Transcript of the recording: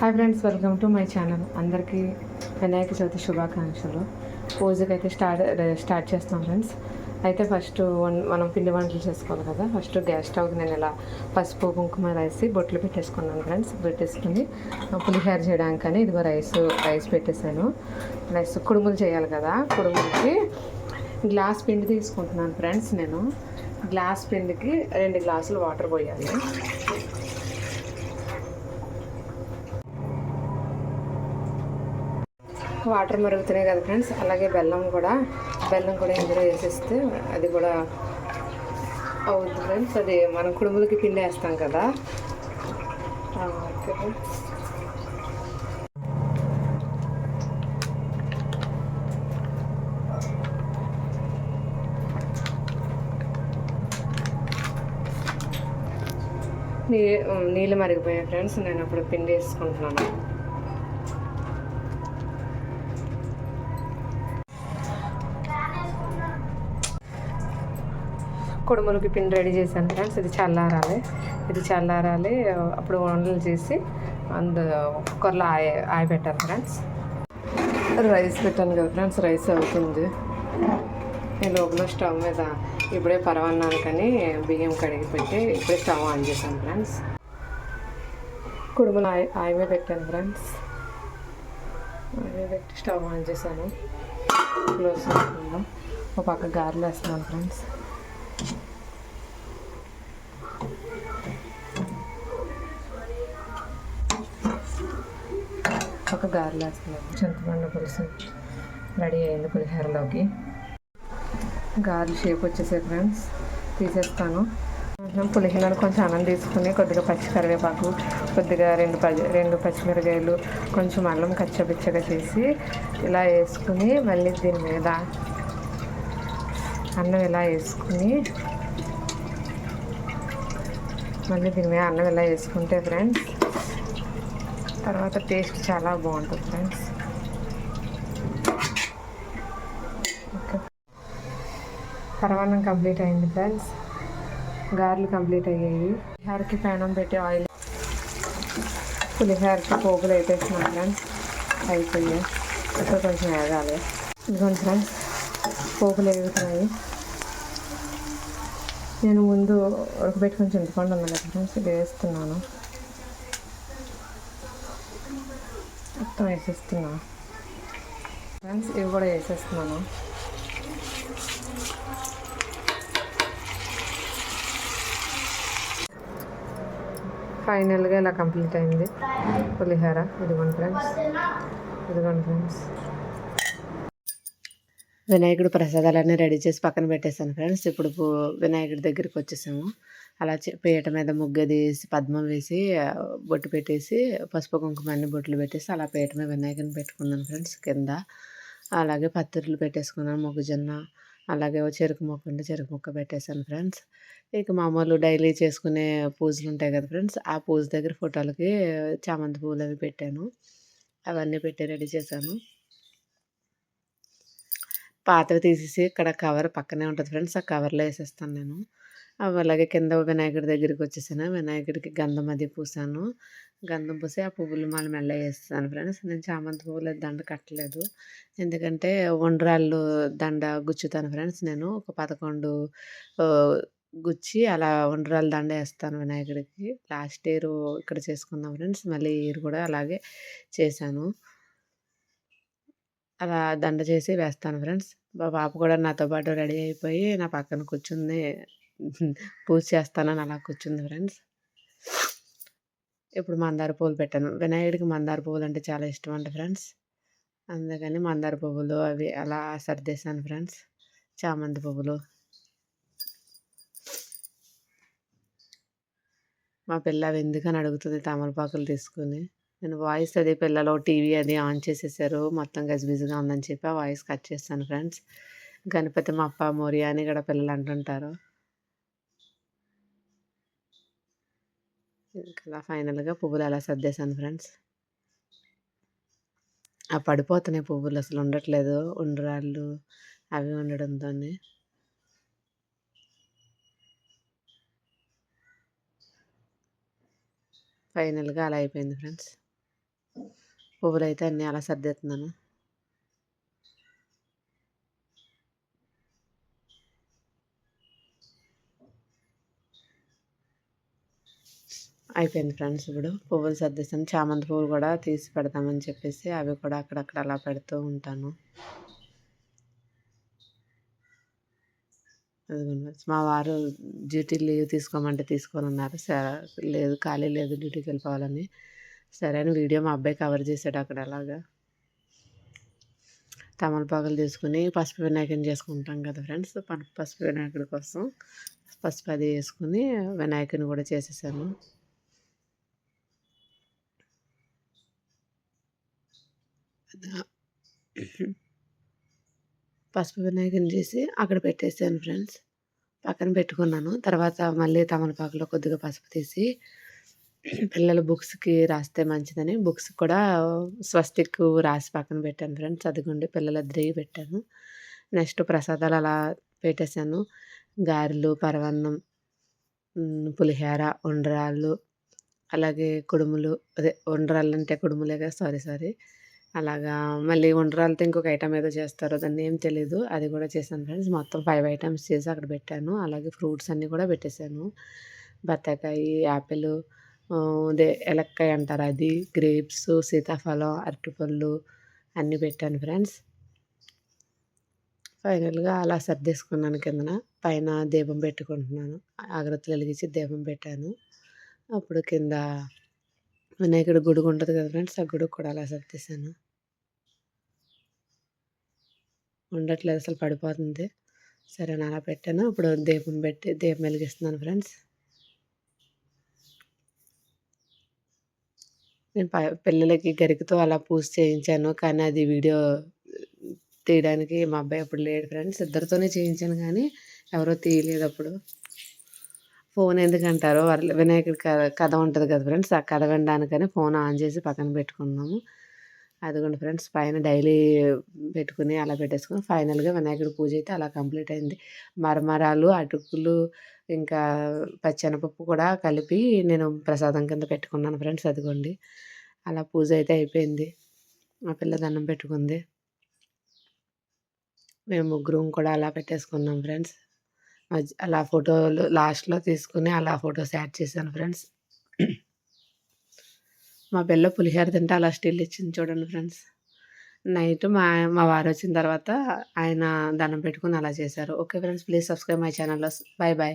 Hi friends welcome to my channel అందరికీ వినాయక చవితి శుభాకాంక్షలు. పూజకి అయితే స్టార్ట్ స్టార్ట్ చేస్తాం ఫ్రెండ్స్ అయితే ఫస్ట్ వన్ మనం పిండి వంటలు చేసుకోవాలి కదా. ఫస్ట్ గ్యాస్ స్టవ్కి నేను ఇలా పసుపు కుంకుమ వేసి బొట్లు పెట్టేసుకున్నాను ఫ్రెండ్స్ పెట్టేసుకుని ఆ, చేయడానికని ఇదిగో రైస్ రైస్ పెట్టేశాను. రైస్ కుడుములు చేయాలి కదా. కుడుములకి గ్లాస్ పిండి తీసుకుంటున్నాను ఫ్రెండ్స్ నేను. గ్లాస్ పిండికి రెండు గ్లాసులు వాటర్ పోయాలి. వాటర్ మరుగుతున్నాయి కదా ఫ్రెండ్స్. అలాగే బెల్లం కూడా బెల్లం కూడా ఇందులో వేసేస్తే అది కూడా అవుతుంది ఫ్రెండ్స్. అది మనం కుడుములకి పిండి వేస్తాం కదా. Okay friends. నీ నీళ్ళు మరిగిపోయాయి ఫ్రెండ్స్. నేను అప్పుడు పిండి వేసుకుంటున్నాను. కుడుములకి పిండి రెడీ చేశాను ఫ్రెండ్స్. ఇది చల్లారాలి. ఇది చల్లారాలి. అప్పుడు వండలు చేసి అందు కుక్కర్లో ఆయ ఆయ పెట్టాలి ఫ్రెండ్స్. రైస్ పెట్టాను కదా ఫ్రెండ్స్ రైస్ అవుతుంది. ఈ లోపల స్టవ్ మీద ఇప్పుడే పరవన్నానికని బియ్యం కడిగి పెట్టి ఇప్పుడే స్టవ్ ఆన్ చేశాను ఫ్రెండ్స్. కుడుములు ఆయ ఆయమే పెట్టాను ఫ్రెండ్స్. ఆయమే పెట్టి స్టవ్ ఆన్ చేశాను. క్లోజ్ చేసుకుందాం. ఒక పక్క గారెలు వేస్తున్నాను ఫ్రెండ్స్. ఒక గారెలు చింతపండు పులుసు రెడీ అయింది పులిహోరలోకి. గారెలు షేప్ వచ్చేసాయి ఫ్రెండ్స్ తీసేస్తాను. కొంచెం పులిహోర కొంచెం అన్నం తీసుకుని కొద్దిగా పచ్చికరివేపాకు కొద్దిగా రెండు పచ్చి రెండు పచ్చిమిరకాయలు కొంచెం అల్లం కచ్చపిచ్చగా చేసి ఇలా వేసుకుని మళ్ళీ దీని మీద అన్నం ఇలా వేసుకుని మళ్ళీ దీని మీద అన్నం ఇలా వేసుకుంటే ఫ్రెండ్స్ తర్వాత టేస్ట్ చాలా బాగుంటుంది ఫ్రెండ్స్. ఓకే పరమాన్నం కంప్లీట్ అయింది ఫ్రెండ్స్. గారెలు కంప్లీట్ అయ్యాయి. పులిహోరకి ప్యానం పెట్టి ఆయిల్ పులిహోరకి పోగులు వేసేసినాం ఫ్రెండ్స్. అయిపోయాయి. ఇప్పుడు కొంచెం వేగాలి. ఇదిగోండి ఫ్రెండ్స్ పోగులు వేగుతున్నాయి. నేను ముందు ఉడకబెట్టుకుని చింతపండు ఉన్నాను కదా ఫ్రెండ్స్ ఇది వేస్తున్నాను. మొత్తం వేసేస్తున్నా. ఫ్రెండ్స్ ఇవి కూడా వేసేస్తున్నాను. ఫైనల్గా ఇలా కంప్లీట్ అయింది. పులిహోర. ఇదిగోండి ఫ్రెండ్స్ ఇదిగోండి ఫ్రెండ్స్ వినాయకుడు ప్రసాదాలన్నీ రెడీ చేసి పక్కన పెట్టేశాను ఫ్రెండ్స్. ఇప్పుడు వినాయకుడి దగ్గరికి వచ్చేసాము. అలా పీట మీద ముగ్గది పద్మం వేసి బొట్టు పెట్టేసి పసుపు కుంకుమ అన్ని బొట్లు పెట్టేసి అలా పీట మీద వినాయకుని పెట్టుకున్నాను ఫ్రెండ్స్ కింద. అలాగే పత్తిర్లు పెట్టేసుకున్నాను మొక్కజొన్న అలాగే చెరుకు మొక్క ఉంటే చెరుకు మొక్క పెట్టేశాను ఫ్రెండ్స్. ఇక మామూలు డైలీ చేసుకునే పూజలు ఉంటాయి కదా ఫ్రెండ్స్ ఆ పూజ దగ్గర ఫోటోలకి చామంతి పూలు అవి పెట్టాను. అవన్నీ పెట్టి రెడీ చేశాను. పాతవి తీసేసి ఇక్కడ కవర్ పక్కనే ఉంటుంది ఫ్రెండ్స్ ఆ కవర్లో వేసేస్తాను నేను. అలాగే కింద వినాయకుడి దగ్గరికి వచ్చేసాను. వినాయకుడికి గంధం అది పూసాను. గంధం పూసి ఆ పువ్వులు మళ్ళీ మెల్ల వేస్తాను ఫ్రెండ్స్. నేను చామంతి పువ్వుల దండ కట్టలేదు. ఎందుకంటే ఉండ్రాళ్ళు దండ గుచ్చుతాను ఫ్రెండ్స్. నేను ఒక పదకొండు గుచ్చి అలా ఉండ్రాళ్ళ దండ వేస్తాను వినాయకుడికి. లాస్ట్ ఇయర్ ఇక్కడ చేసుకున్నాం ఫ్రెండ్స్. మళ్ళీ ఇయర్ కూడా అలాగే చేశాను. అలా దండ చేసి వేస్తాను ఫ్రెండ్స్. మా పాప కూడా నాతో పాటు రెడీ అయిపోయి నా పక్కన కూర్చుంది. పూజ చేస్తానని అలా కూర్చుంది ఫ్రెండ్స్. ఇప్పుడు మందార పువ్వులు పెట్టాను. వినాయకుడికి మందార పువ్వులు అంటే చాలా ఇష్టం అంట ఫ్రెండ్స్. అందుకని మందార పువ్వులు అవి అలా సర్దేశాను ఫ్రెండ్స్. చామంతి పువ్వులు. మా పిల్ల అవి ఎందుకని అడుగుతుంది తమలపాకులు తీసుకుని? నేను వాయిస్ అది పిల్లలు టీవీ అది ఆన్ చేసేసారు. మొత్తం గజిబిజిగా ఉందని చెప్పి ఆ వాయిస్ కట్ చేస్తాను ఫ్రెండ్స్. గణపతి మప్ప మోరియా అని కూడా పిల్లలు అంటుంటారు. ఇంకా ఫైనల్గా పువ్వులు అలా సర్దేశాను ఫ్రెండ్స్? ఆ పడిపోతున్నాయి పువ్వులు అసలు ఉండట్లేదు. ఉండరాళ్ళు అవి ఉండడంతో ఫైనల్గా అలా అయిపోయింది ఫ్రెండ్స్. పువ్వులైతే అన్నీ అలా సర్దేస్తున్నాను. అయిపోయింది ఫ్రెండ్స్ ఇప్పుడు పువ్వులు సర్దేస్తాను చామంతి పువ్వులు కూడా తీసి పెడతామని చెప్పేసి అవి కూడా అక్కడక్కడ అలా పెడుతూ ఉంటాను. మా వారు డ్యూటీ లీవ్ తీసుకోమంటే తీసుకోనున్నారు సరే లేదు ఖాళీ లేదు డ్యూటీకి వెళ్ళిపోవాలని. సరే అని వీడియో మా అబ్బాయి కవర్ చేశాడు అక్కడ అలాగా. తమలపాకులు తీసుకుని పసుపు వినాయకుని చేసుకుంటాం కదా ఫ్రెండ్స్. పసుపు వినాయకుడి కోసం పసుపు అది వేసుకుని వినాయకుని కూడా చేసేసాను. పసుపు వినాయకుని చేసి అక్కడ పెట్టేసాను ఫ్రెండ్స్. పక్కన పెట్టుకున్నాను. తర్వాత మళ్ళీ తమలపాకులో కొద్దిగా పసుపు తీసి పిల్లల బుక్స్‌కి రాస్తే మంచిదని బుక్స్ కూడా స్వస్తిక్ రాసి పక్కన పెట్టాను ఫ్రెండ్స్. అదిగోండి పిల్లలిద్దరియి పెట్టాను. నెక్స్ట్ ప్రసాదాలు అలా పెట్టేసాను. గారెలు, పరవన్నం పులిహేర పులిహోర, అలాగే కుడుములు అదే ఉండ్రాళ్ళంటే కుడుములే కదా! Sorry sorry. అలాగా మళ్ళీ ఉండరాలతో ఇంకొక ఐటమ్ ఏదో చేస్తారు. దాన్ని ఏం తెలీదు. అది కూడా చేశాను ఫ్రెండ్స్. మొత్తం ఫైవ్ ఐటమ్స్ చేసి అక్కడ పెట్టాను. అలాగే ఫ్రూట్స్ అన్నీ కూడా పెట్టేసాను. బత్తాకాయి, యాపిల్ అదే ఎలక్కాయ అంటారు అది, గ్రేప్స్, సీతాఫలం, అరటిపళ్ళు అన్నీ పెట్టాను ఫ్రెండ్స్. ఫైనల్‌గా అలా సర్దేసుకున్నాను కిందన. పైన దీపం పెట్టుకుంటున్నాను. ఆగ్రత్తలు వెలిగించి దీపం పెట్టాను. అప్పుడు కింద వినాయకుడి గుడి ఉంటుంది కదా ఫ్రెండ్స్! ఆ గుడికి కూడా అలా సర్దేశాను. ఉండట్లేదు అసలు పడిపోతుంది. సరే అని అలా పెట్టాను. ఇప్పుడు దీపం పెట్టి దీపం వెలిగిస్తున్నాను ఫ్రెండ్స్. నేను ప పిల్లలకి గరికతో అలా పూజ చేయించాను. కానీ అది వీడియో తీయడానికి మా అబ్బాయి అప్పుడు లేడు ఫ్రెండ్స్. ఇద్దరితోనే చేయించాను కానీ ఎవరో తీయలేదు అప్పుడు. ఫోన్ ఎందుకంటారు వరల వినాయకుడి క కథ ఉంటుంది కదా ఫ్రెండ్స్! ఆ కథ వినడానికని ఫోన్ ఆన్ చేసి పక్కన పెట్టుకున్నాము. అదిగోండి ఫ్రెండ్స్ పైన డైలీ పెట్టుకుని అలా పెట్టేసుకుని ఫైనల్‌గా వినాయకుడి పూజ అయితే అలా కంప్లీట్ అయింది. మరమరాలు, అటుకులు ఇంకా పచ్చెనపప్పు కూడా కలిపి నేను ప్రసాదం కింద పెట్టుకున్నాను ఫ్రెండ్స్. అదిగోండి. అలా పూజ అయితే అయిపోయింది. మా పిల్ల దండం పెట్టుకుంది. మేము ముగ్గురం కూడా అలా పెట్టేసుకున్నాం ఫ్రెండ్స్. మధ్య అలా ఫోటోలు లాస్ట్‌లో తీసుకొని అలా ఫోటోస్ యాడ్ చేశాను ఫ్రెండ్స్. మా పిల్ల పులిహోర తింటే అలా స్టిల్ ఇచ్చింది చూడండి ఫ్రెండ్స్. నైట్ మా మా వారు వచ్చిన తర్వాత ఆయన దండం పెట్టుకొని అలా చేశారు. Okay friends please subscribe my channel. Bye bye.